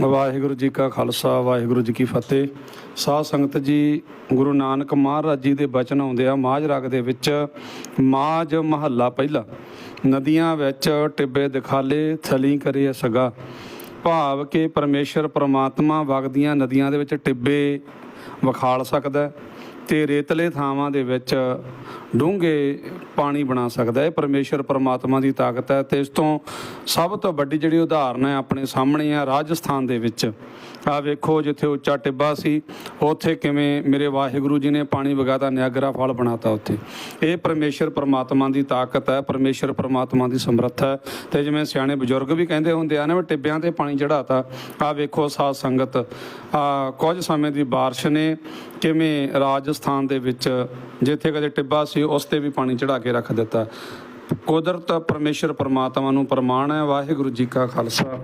ਵਾਹਿਗੁਰੂ ਜੀ ਕਾ ਖਾਲਸਾ, ਵਾਹਿਗੁਰੂ ਜੀ ਕੀ ਫਤਿਹ। ਸਾਧ ਸੰਗਤ ਜੀ, ਗੁਰੂ ਨਾਨਕ ਮਹਾਰਾਜ ਜੀ ਦੇ ਬਚਨ ਆਉਂਦੇ ਆ ਮਾਝ ਰਗ ਦੇ ਵਿੱਚ, ਮਾਝ ਮਹੱਲਾ ਪਹਿਲਾ। ਨਦੀਆਂ ਵਿੱਚ ਟਿੱਬੇ ਦਿਖਾਲੇ, ਥਲੀ ਕਰੇ ਸਗਾ। ਭਾਵ ਕਿ ਪਰਮੇਸ਼ਰ ਪ੍ਰਮਾਤਮਾ ਵਗਦੀਆਂ ਨਦੀਆਂ ਦੇ ਵਿੱਚ ਟਿੱਬੇ ਵਿਖਾਲ ਸਕਦਾ ਤੇ ਰੇਤਲੇ ਥਾਵਾਂ ਦੇ ਵਿੱਚ ਡੂੰਘੇ ਪਾਣੀ ਬਣਾ ਸਕਦਾ ਹੈ। ਇਹ ਪਰਮੇਸ਼ਰ ਪਰਮਾਤਮਾ ਦੀ ਤਾਕਤ ਹੈ ਤੇ ਇਸ ਤੋਂ ਸਭ ਤੋਂ ਵੱਡੀ ਜਿਹੜੀ ਉਦਾਹਰਨ ਹੈ ਆਪਣੇ ਸਾਹਮਣੇ ਹੈ ਰਾਜਸਥਾਨ ਦੇ ਵਿੱਚ। ਆ ਵੇਖੋ ਜਿੱਥੇ ਉੱਚਾ ਟਿੱਬਾ ਸੀ, ਉੱਥੇ ਕਿਵੇਂ ਮੇਰੇ ਵਾਹਿਗੁਰੂ ਜੀ ਨੇ ਪਾਣੀ ਵਗਾਤਾ, ਨਿਆਗਰਾ ਫਲ ਬਣਾਤਾ ਉੱਥੇ। ਇਹ ਪਰਮੇਸ਼ਰ ਪਰਮਾਤਮਾ ਦੀ ਤਾਕਤ ਹੈ, ਪਰਮੇਸ਼ਰ ਪਰਮਾਤਮਾ ਦੀ ਸਮਰੱਥਾ ਹੈ। ਤੇ ਜਿਵੇਂ ਸਿਆਣੇ ਬਜ਼ੁਰਗ ਵੀ ਕਹਿੰਦੇ ਹੁੰਦੇ ਆ ਨਾ, ਵੀ ਟਿੱਬਿਆਂ ਤੇ ਪਾਣੀ ਚੜਾਤਾ ਆ ਵੇਖੋ ਸਾਧ ਸੰਗਤ ਆ ਕੁਝ ਸਮੇਂ ਦੀ ਬਾਰਿਸ਼ ਨੇ ਕਿਵੇਂ ਰਾਜਸਥਾਨ ਦੇ ਵਿੱਚ ਜਿੱਥੇ ਕਦੇ ਟਿੱਬਾ ਸੀ, ਉਸ ਤੇ ਵੀ ਪਾਣੀ ਚੜਾ ਕੇ ਰੱਖ ਦਿੱਤਾ। ਕੁਦਰਤ ਪਰਮੇਸ਼ਰ ਪਰਮਾਤਮਾ ਨੂੰ ਪ੍ਰਮਾਣ ਹੈ, ਵਾਹਿਗੁਰੂ ਜੀ ਕਾ ਖਾਲਸਾ।